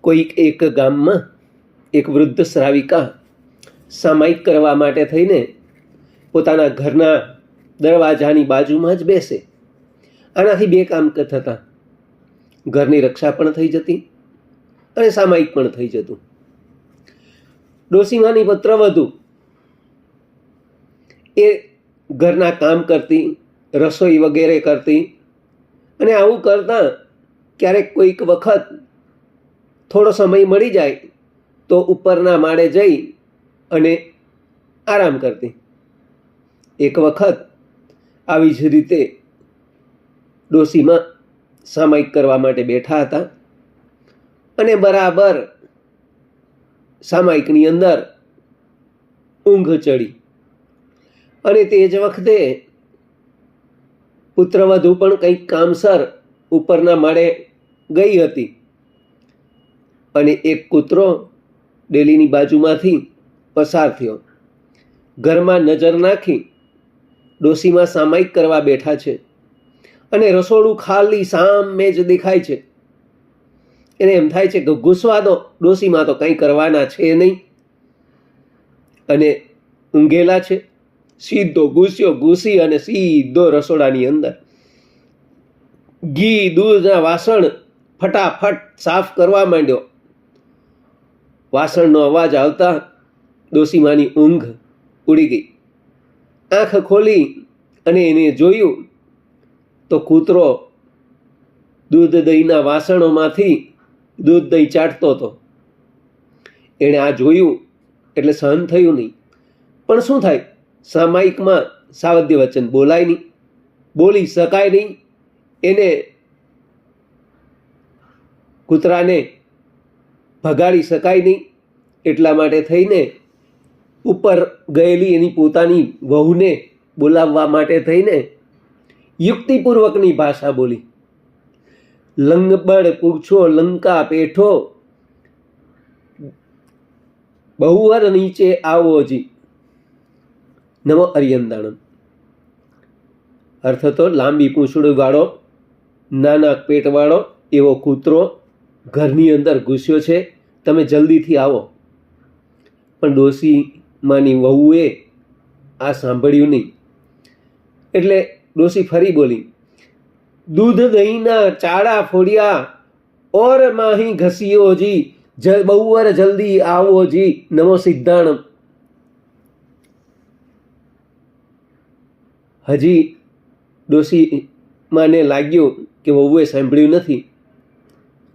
કોઈક એક ગામમાં એક વૃદ્ધ શ્રાવિકા સામાયિક કરવા માટે થઈને પોતાના ઘરના દરવાજાની બાજુમાં જ બેસે. આનાથી બે કામ થતાં. ઘરની રક્ષા પણ થઈ જતી અને સામાયિક પણ થઈ જતું. ડોસીમાની પુત્રવધુ એ ઘરના કામ કરતી, રસોઈ વગેરે કરતી અને આવું કરતાં ક્યારેક કોઈક વખત થોડો સમય મળી જાય તો ઉપરના માળે જઈ અને આરામ કરતી. એક વખત આવી જ રીતે ડોસીમાં સામાયિક કરવા માટે બેઠા હતા અને બરાબર સામાયિકની અંદર ઊંઘ ચડી. અને તે જ વખતે પુત્રવધુ પણ કંઈક કામસર ઉપરના માળે ગઈ હતી. અને એક કૂતરો ડેલીની બાજુમાંથી પસાર થયો. ઘરમાં નજર નાખી ડોસીમાં સામાયિક કરવા બેઠા છે અને રસોડું ખાલી સામે જ દેખાય છે. એને એમ થાય છે કે ઘૂસવા દો ડોસીમાં તો કંઈ કરવાના છે નહીં. અને ઊંઘેલા છે. સીધો ઘૂસ્યો, ઘૂસી અને સીધો રસોડાની અંદર. ઘી, દૂધના વાસણ ફટાફટ સાફ કરવા માંડ્યો. વાસણનો અવાજ આવતા ડોસીમાની ઊંઘ ઉડી ગઈ. આંખ ખોલી અને એને જોયું તો કૂતરો દૂધ દહીંના વાસણોમાંથી દૂધ દહીં ચાટતો હતો. એણે આ જોયું એટલે સહન થયું નહીં. પણ શું થાય? સામાયિકમાં સાવધ્ય વચન બોલાય નહીં. બોલી શકાય નહીં. એને કૂતરાને ભગાડી શકાય નહીં. એટલા માટે થઈને ઉપર ગયેલી એની પોતાની વહુને બોલાવવા માટે થઈને યુક્તિપૂર્વકની ભાષા બોલી. લંગબળ પૂછો, લંકા પેઠો, બહુવર નીચે આવો જી. નમો અરિયંદાણમ. અર્થ તો લાંબી પૂંછડી વાળો નાના પેટવાળો, એવો કૂતરો ઘરની અંદર ઘૂસ્યો છે, તમે જલ્દીથી આવો. પણ ડોશીમાંની માની વહુએ આ સાંભળ્યું નહીં. એટલે ડોશી ફરી બોલી, દૂધ દહીંના ચાળા ફોડ્યા, ઓર માહી ઘસીઓ જી જ જલ્દી આવો જી, નમો સિદ્ધાણમ. હજી ડોશી માને લાગ્યું કે વહુએ સાંભળ્યું નથી.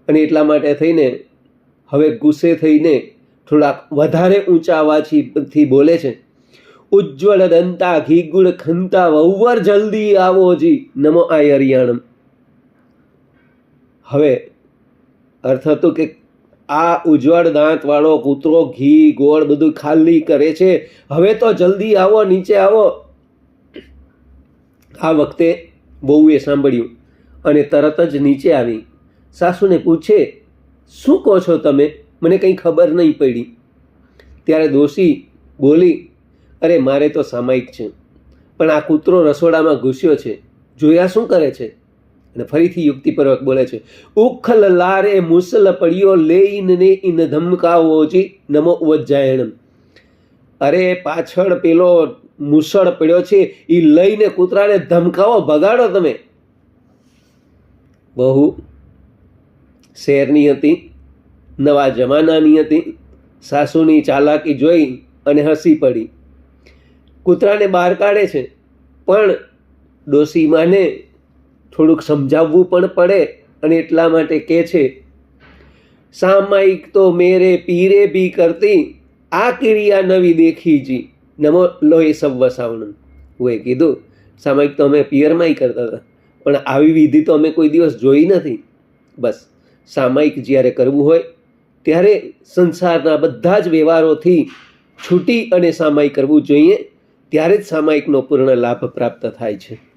અને એટલા માટે થઈને હવે ગુસ્સે થઈને થોડાક વધારે ઊંચા અવાજથી બોલે છે, ઉજ્જવળ દંતા ઘી ગુડ ખંતા વહુવર જલ્દી આવો જી, નમો આય હરિયાણમ હવે અર્થ હતો કે આ ઉજ્જવળ દાંતવાળો, કૂતરો, ઘી, ગોળ બધું ખાલી કરે છે, હવે તો જલ્દી આવો, નીચે આવો. આ વખતે બહુએ સાંભળ્યું અને તરત જ નીચે આવી. સાસુને પૂછે, શું કહો છો તમે? મને કંઈ ખબર નહીં પડી. ત્યારે દોષી બોલી, અરે, મારે તો સામાયિક છે, પણ આ કૂતરો રસોડામાં ઘૂસ્યો છે, જોયા શું કરે છે? અને ફરીથી યુક્તિપૂર્વક બોલે છે, ઉખલ લારે મુસલ પડ્યો લેઈને ઇન ધમકાવોજી નમો ઉજ્જાયણમ અરે, પાછળ પેલો મુસળ પડ્યો છે એ લઈને કૂતરાને ધમકાવો, ભગાડો તમે. બહુ શહેરની હતી? નવા જમાનાની હતી? સાસુની ચાલાકી જોઈ અને હસી પડી. કૂતરાને બહાર કાઢે છે, પણ ડોસીમાને થોડુંક સમજાવવું પણ પડે અને એટલા માટે કહે છે, સામાયિક તો મેરે પીરે ભી કરતી, આ ક્રિયા નવી દેખી જી નમો લોહી સબ વસાવણ હું કીધું, સામાયિક તો અમે પિયરમાંય કરતા હતા, પણ આવી વિધિ તો અમે કોઈ દિવસ જોઈ નથી. બસ. સામાયિક જ્યારે કરવું હોય, ત્યારે સંસારના બધા જ વ્યવહારોથી છૂટી અને સામાયિક કરવું જોઈએ, ત્યારે જ સામાયિકનો પૂર્ણ લાભ પ્રાપ્ત થાય છે.